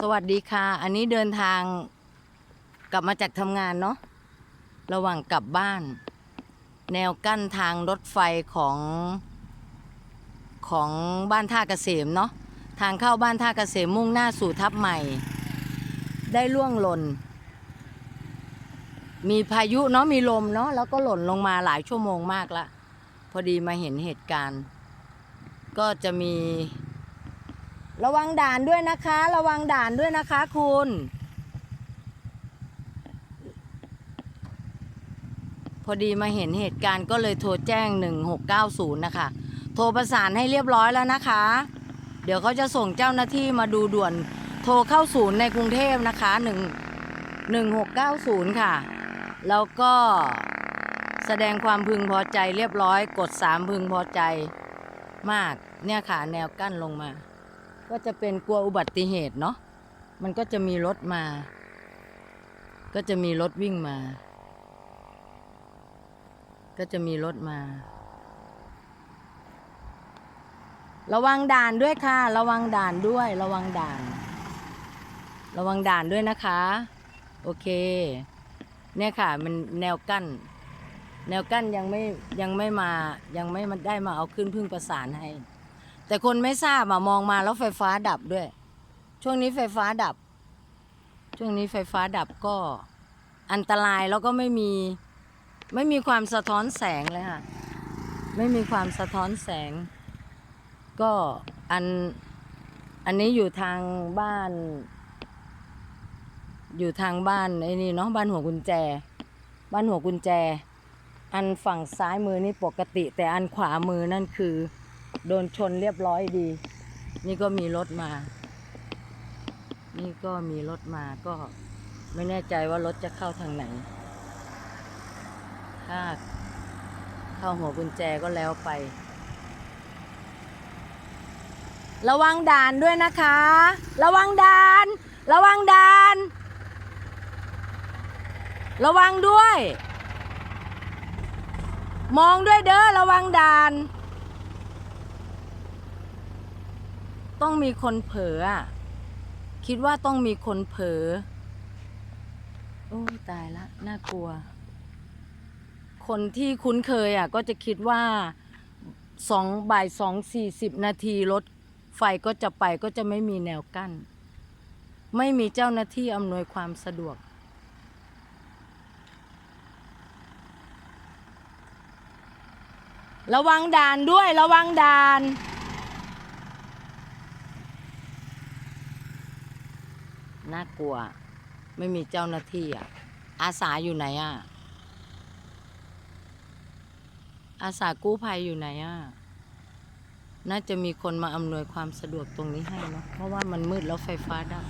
สวัสดีค่ะ อันนี้เดินทางกลับมาจากทำงานเนาะระหว่างกลับบ้าน แนวกั้นทางรถไฟของของบ้านท่าเกษมเนาะทางเข้าบ้านท่าเกษมมุ่งหน้าสู่ทับใหม่ ได้ล่วงหล่น มีพายุเนาะมีลมเนาะแล้วก็หล่นลงมาหลายชั่วโมงมากละ พอดีมาเห็นเหตุการณ์ ก็จะมี ระวังด่านด้วยนะคะ ระวังด่านด้วยนะคะคุณ พอดีมาเห็นเหตุการณ์ก็เลยโทรแจ้ง 1690 นะคะ โทรประสานให้เรียบร้อยแล้วนะคะ เดี๋ยวเขาจะส่งเจ้าหน้าที่มาดูด่วน โทรเข้าศูนย์ในกรุงเทพนะคะ 1 1690 ค่ะ แล้วก็แสดงความพึงพอใจเรียบร้อย กด 3 พึงพอใจมาก เนี่ยค่ะ แนวกั้นลงมา ก็จะเป็นกลัวอุบัติเหตุเนาะมันก็จะมีรถมา ก็จะมีรถวิ่งมา ก็จะมีรถมา ระวังด่านด้วยค่ะ ระวังด่านด้วย ระวังด่าน ระวังด่านด้วยนะคะ โอเค เนี่ยค่ะ มันแนวกั้น แนวกั้นยังไม่ยังไม่มายังไม่มาได้มาเอาขึ้นพึ่งประสานให้ แต่คนไม่ทราบอะมองมาแล้วไฟฟ้าดับด้วย ช่วงนี้ไฟฟ้าดับ ช่วงนี้ไฟฟ้าดับก็อันตรายแล้วก็ไม่มีไม่มีความสะท้อนแสงเลยค่ะ ไม่มีความสะท้อนแสง ก็อันอันนี้อยู่ทางบ้าน อยู่ทางบ้านไอ้นี่เนาะบ้านหัวกุญแจ บ้านหัวกุญแจ อันฝั่งซ้ายมือนี่ปกติ แต่อันขวามือนั่นคือ โดนชนเรียบร้อยดี นี่ก็มีรถมา นี่ก็มีรถมาก็ไม่แน่ใจว่ารถจะเข้าทางไหน ถ้าเข้าหัวกุญแจก็แล้วไป ระวังด่านด้วยนะคะ ระวังด่าน ระวังด่าน ระวังด้วย มองด้วยเด้อระวังด่าน ต้องมีคนเผลออะคิดว่าต้องมีคนเผลอ โอ้ตายละ น่ากลัว คนที่คุ้นเคยอะ ก็จะคิดว่าสองบ่ายสองสี่สิบนาทีรถไฟก็จะไปก็จะไม่มีแนวกั้น ไม่มีเจ้าหน้าที่อำนวยความสะดวก ระวังด่านด้วยระวังด่าน น่ากลัว ไม่มีเจ้าหน้าที่อะ อาสาอยู่ไหนอะ อาสากู้ภัยอยู่ไหนอะ น่าจะมีคนมาอำนวยความสะดวกตรงนี้ให้เนาะเพราะว่ามันมืดแล้วไฟฟ้าดับ